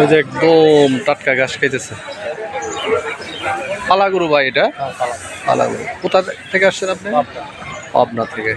ওই যে একদম টাটকা ঘাস খাইতেছে। পালা গরু ভাই এটা? পালা গরু কোথা থেকে আসছেন আপনি? পাবনা। থেকে।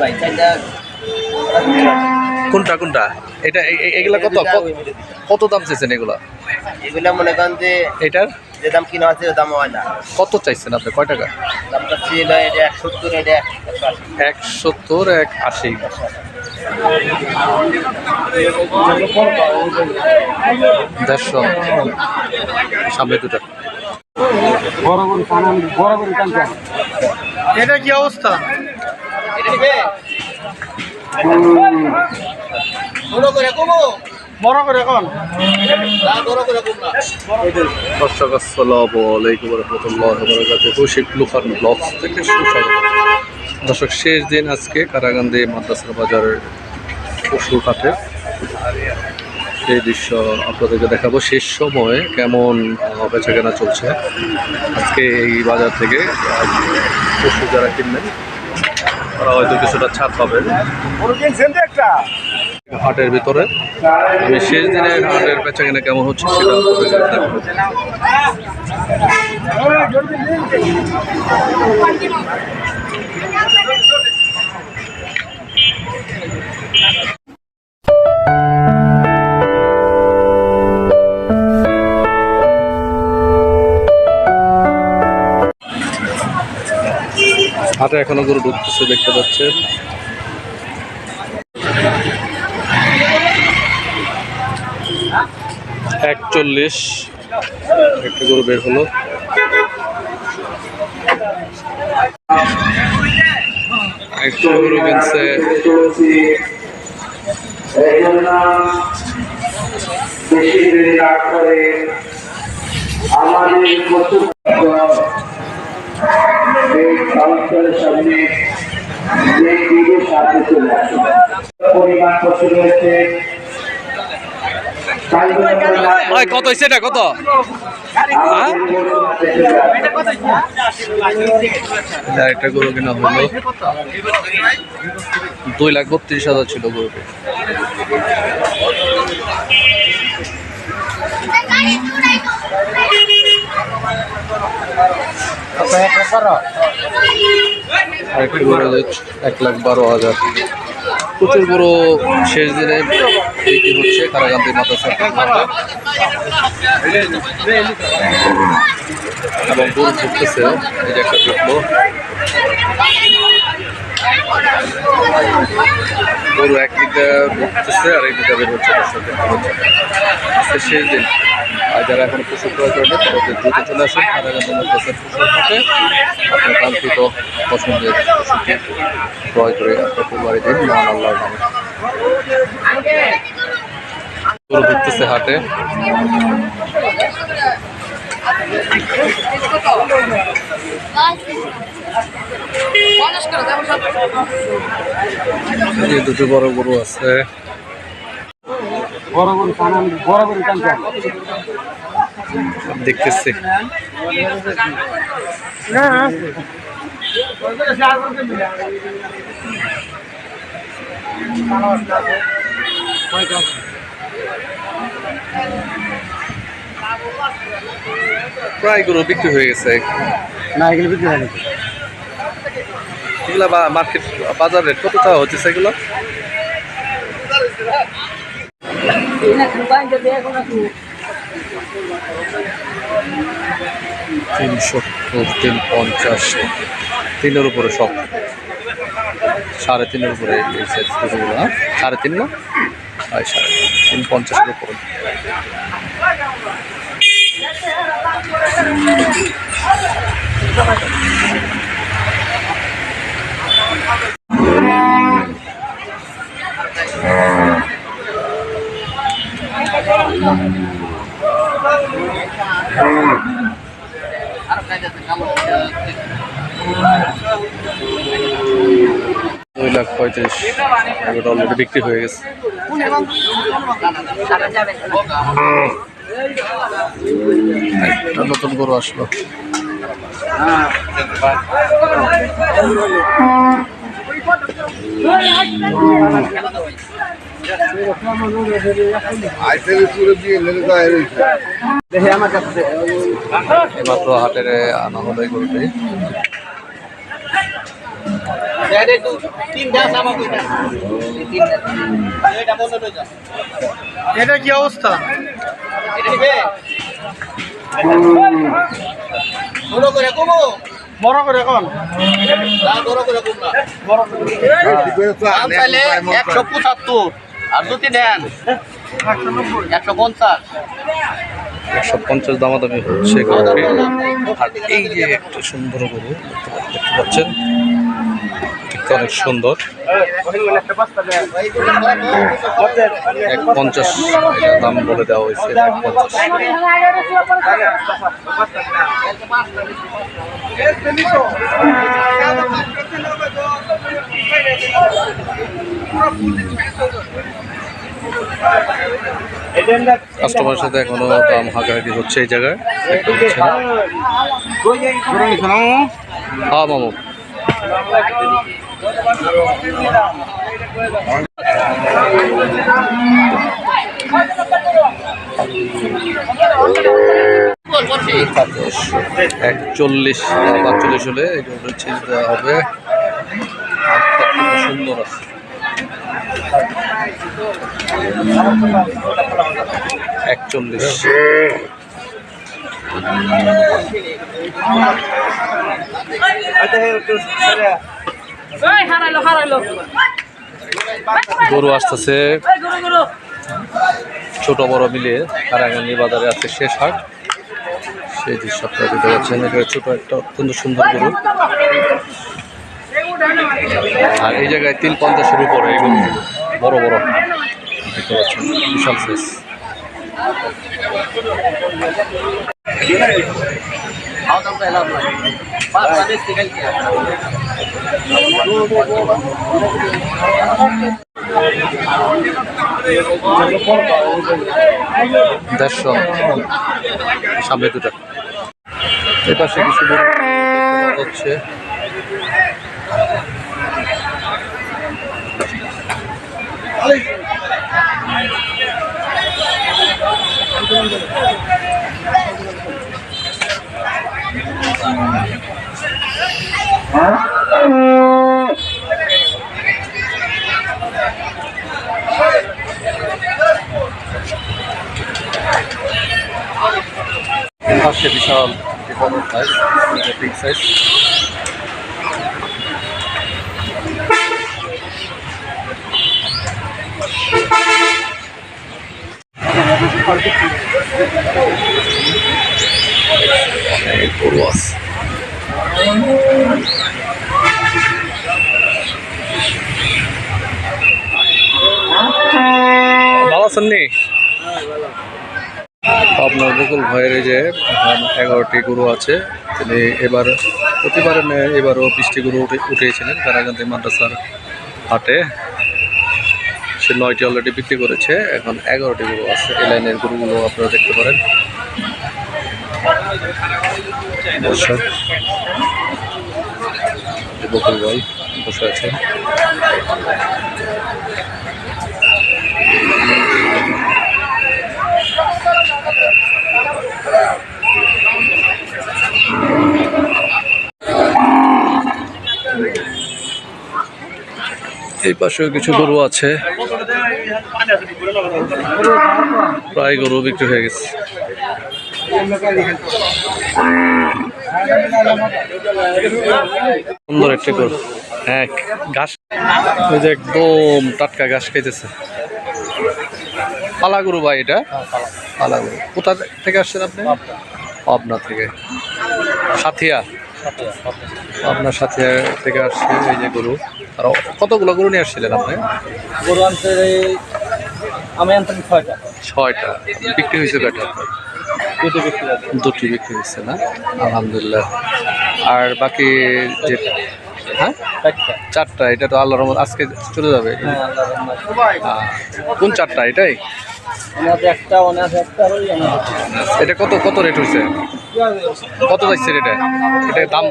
হয় কোনটা কোনটা? এটা এগুলা কত? কত দাম চেয়েছেন এগুলা? এগুলা মনে করেন যে এটার? যে দাম কিনা আছে ওই দাম হয় না। কত চাইছেন আপনি? কয় টাকা? দামটা ছিল এটা এক সত্তর এটা এক সত্তর এক আশি। দেড়শো। সামনে দুটো। এটা কি অবস্থা? করে দর্শক আসসালামু আলাইকুম রহমতুল্লাহ কৌশিক লুফান ব্লগস থেকে সুস্বাগত। দর্শক শেষ দিন আজকে কারাগান্ধী মাদ্রাসার বাজারের পশুর হাটে সেই দৃশ্য আপনাদেরকে দেখাবো। শেষ সময়ে কেমন আহ, বেচাকেনা চলছে। আজকে এই বাজার থেকে পশু যারা কিনবেন তারা হয়তো কিছুটা ছাড় পাবেন। হাটের ভিতরে। আমি শেষ দিনে হাটের বেচাকেনা কেমন হচ্ছে সেটা হাটে এখনও গরু ঢুকতেছে, দেখতে পাচ্ছেন। একচল্লিশ একটা গরু বের হলো। একটা গরু কিনছে। সামনে পরিমাণ রয়েছে ভাই কত হয়েছে এটা? কত? হ্যাঁ? একটা গরু কিনা হলো। দুই লাখ বত্রিশ হাজার ছিল গরুটি এক লাখ বারো হাজার। প্রচুর বড় শেষ দিনে বিক্রি হচ্ছে কারাকান্তি মাদ্রাসা। এবং দূর ঢুকতেছে এটা একটা ঢুকলো গরু একদিকটা আর একদিকটা বের হচ্ছে। আজকে শেষ দিন। আর যারা এখন পশু ক্রয় করবে তারা দ্রুত চলে আসেন। পশুর হাটে আপনার কাঙ্ক্ষিত পছন্দের পশুটি ক্রয় করে আপনার কুরবানি দিন। মহান আল্লাহর নামে। গরু হাটে। এই যে দুটো বড় গরু আছে। বড় বড় দেখতেছি। প্রায় গরু বিক্রি হয়ে গেছে। না এগুলো বিক্রি হয় এগুলা মার্কেট বাজার রেট কত টাকা হচ্ছে এগুলো তিন সত্তর তিন পঞ্চাশ তিনের উপরে সব সাড়ে তিনের উপরে হ্যাঁ? সাড়ে তিন না সাড়ে। তিন পঞ্চাশের উপরে দুই লাখ পঁয়ত্রিশ এগুলো অলরেডি বিক্রি হয়ে গেছে। একটা নতুন গরু আসলো। দেখে আমার কাছে। এইমাত্র হাটের আনা হলো এই গরুটি এটা কি অবস্থা? বড় করে এখন করে একশো পঁচাত্তর আর যদি নেন একশো পঞ্চাশ একশো পঞ্চাশ দামাদামি হচ্ছে আর এই যে একটা সুন্দর গরু, দেখতে পাচ্ছেন দেখতে অনেক সুন্দর। এক পঞ্চাশ দাম বলে দেওয়া হয়েছে এক পঞ্চাশ। কাস্টমারের সাথে এখনও দাম হাঁকাহাঁকি হচ্ছে এই জায়গায়। হ্যাঁ মামু। একচল্লিশ পাঁচচল্লিশ হলে এগুলো ছেড়ে দেওয়া হবে। সুন্দর আছে। একচল্লিশ। হারাইলো হারাইলো গরু আসতেছে। ছোট বড় মিলিয়ে কারাগানি বাজারে আছে শেষ হাট। সেই দৃশ্য আপনারা দেখতে পাচ্ছেন। এটা ছোট একটা অত্যন্ত সুন্দর গরু। আর এই জায়গায় তিন পঞ্চাশের উপরে এই গরু। বড় বড়। দেখতে পাচ্ছেন বিশাল সাইজ দেড়শো। সামনে দুটো। এপাশে পাশে কিছু হচ্ছে। পাশে বিশাল একটি বড় সাইজ বিগ সাইজ অনেক গরু আছে ভালো আছেন নি আপনার বকুল ভাইয়ের যে এগারোটি গরু আছে, তিনি এবার প্রতিবারে এবারও বৃষ্টি গুরু উঠে উঠিয়েছিলেন কারাগান্ধী মাদ্রাসার হাটে। সে নয়টি অলরেডি বিক্রি করেছে, এখন এগারোটি গরু আছে, এই লাইনের গুরুগুলো আপনারা দেখতে পারেন। বকুল ভাই বসে আছেন। এই পাশেও কিছু গরু আছে। প্রায় গরু বিক্রি হয়ে গেছে। সুন্দর একটা গরু। হ্যাঁ ঘাস। ওই যে একদম টাটকা ঘাস খাইতেছে। পালা গরু ভাই এটা? গরু কোথা থেকে আসছেন আপনি? পাবনা। থেকে। সাথিয়া? আপনার সাথে থেকে আসছে এই যে গরু। আর কতগুলো গরু নিয়ে আসছিলেন আপনি? গরু আনতে আমি আনতাম ছয়টা। ছয়টা। বিক্রি হয়েছে কয়টা? দুটো বিক্রি দুটি বিক্রি হয়েছে না? আলহামদুলিল্লাহ। আর বাকি যে হ্যাঁ? চারটা। এটা তো আল্লাহর রহমত। আজকে চলে যাবে? হ্যাঁ আল্লাহ কোন চারটা এটাই? এটা কত কত রেট হয়েছে কত যাচ্ছে এটা এটা দাম?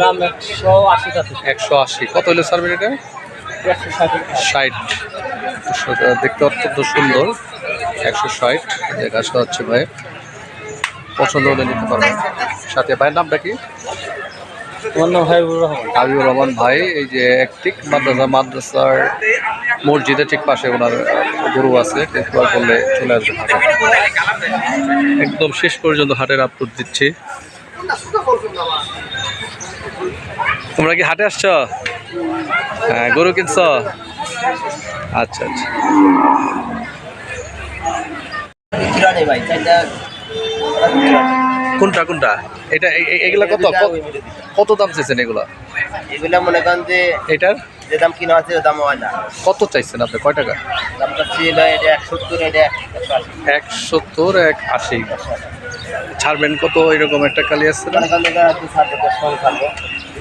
দাম একশো আশি একশো আশি। কত হলে সার্ভে এটা একশো ষাট। দেখতে অত্যন্ত সুন্দর। একশো ষাট। দেখা হচ্ছে ভাই। পছন্দ হলে নিতে পারবেন। সাথে ভাইয়ের নামটা কি? হাবিবুর রহমান ভাই এই যে একটিক মাদ্রাসা মাদ্রাসার মসজিদের ঠিক পাশে ওনার গরু আছে করলে চলে আসবে একদম শেষ পর্যন্ত হাটের আপলোড দিচ্ছি। তোমরা কি হাটে আসছ? হ্যাঁ গরু কিনছ? আচ্ছা আচ্ছা। ভাই কোনটা কোনটা? এটা এগুলা কত? কত- দাম চাইছেন এগুলা? এগুলা মনে করেন যে এটার? যে দাম কিনা আছে দাম হয় না। কত চাইছেন আপনি? কয় টাকা? দামটা ছিল এটা এক সত্তর এটা এক সত্তর এক আশি। ছাড়বেন কত? এরকম একটা কালি আছে না?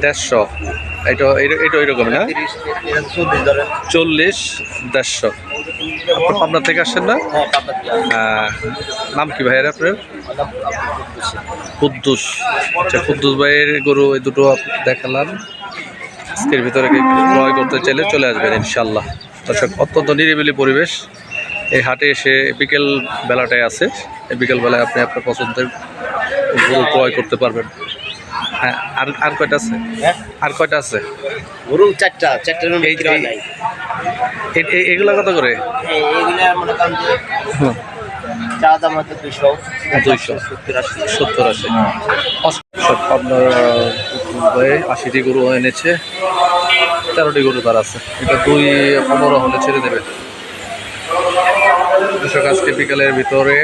দেড়শো এটা এটা ওইরকম না? চল্লিশ দেড়শো। আপনার থেকে আসছেন না? হ্যাঁ নাম কি ভাইয়ের আপনার? কুদ্দুস। আচ্ছা কুদ্দুস ভাইয়ের গরু এই দুটো দেখালাম। আজকের ভিতরে ক্রয় করতে চাইলে চলে আসবেন ইনশাল্লাহ। দর্শক অত্যন্ত নিরিবিলি পরিবেশ। এই হাটে এসে বিকেল বেলাটায় আছে। এই বিকেল বেলায় আপনি আপনার পছন্দের গরু ক্রয় করতে পারবেন। হ্যাঁ আর আর কয়টা আছে? হ্যাঁ? আর কয়টা আছে? গরু চারটা এ- এগুলা কত করে? চা দাম হচ্ছে দুইশো। দুইশো। সত্তর আশি। সত্তর আপনার আশিটি গরু এনেছে। তেরোটি গরু তার আছে। এটা দুই পনেরো হলে ছেড়ে দেবে। কৃষক আজকে বিকালের ভিতরে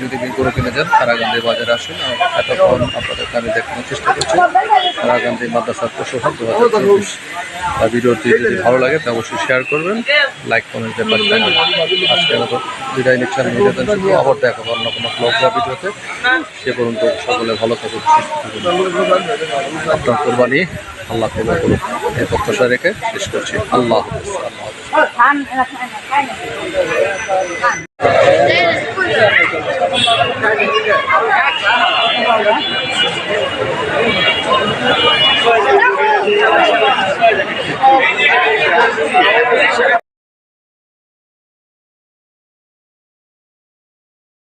যদি গরু কিনে যান তারাগান্ধী বাজারে আসেন। এতক্ষণ আপনাদেরকে আমি দেখানোর চেষ্টা করছি তারাগান্ধী মাদ্রাসার পশুহাট দু হাজার চব্বিশ ভিডিওটি যদি ভালো লাগে, তা অবশ্যই শেয়ার করবেন লাইক কমেন্ট পেপার আজকে মতো বিদায় নিচ্ছেন নিবেদন শুধু আবার দেখাবো অন্য কোনো ব্লগ বা ভিডিওতে। সে পর্যন্ত সকলে ভালো থাকুন, সুস্থ থাকুন। আপনার কোরবানি আল্লাহ কবুল করুন এই প্রত্যাশা রেখে শেষ করছি। আল্লাহ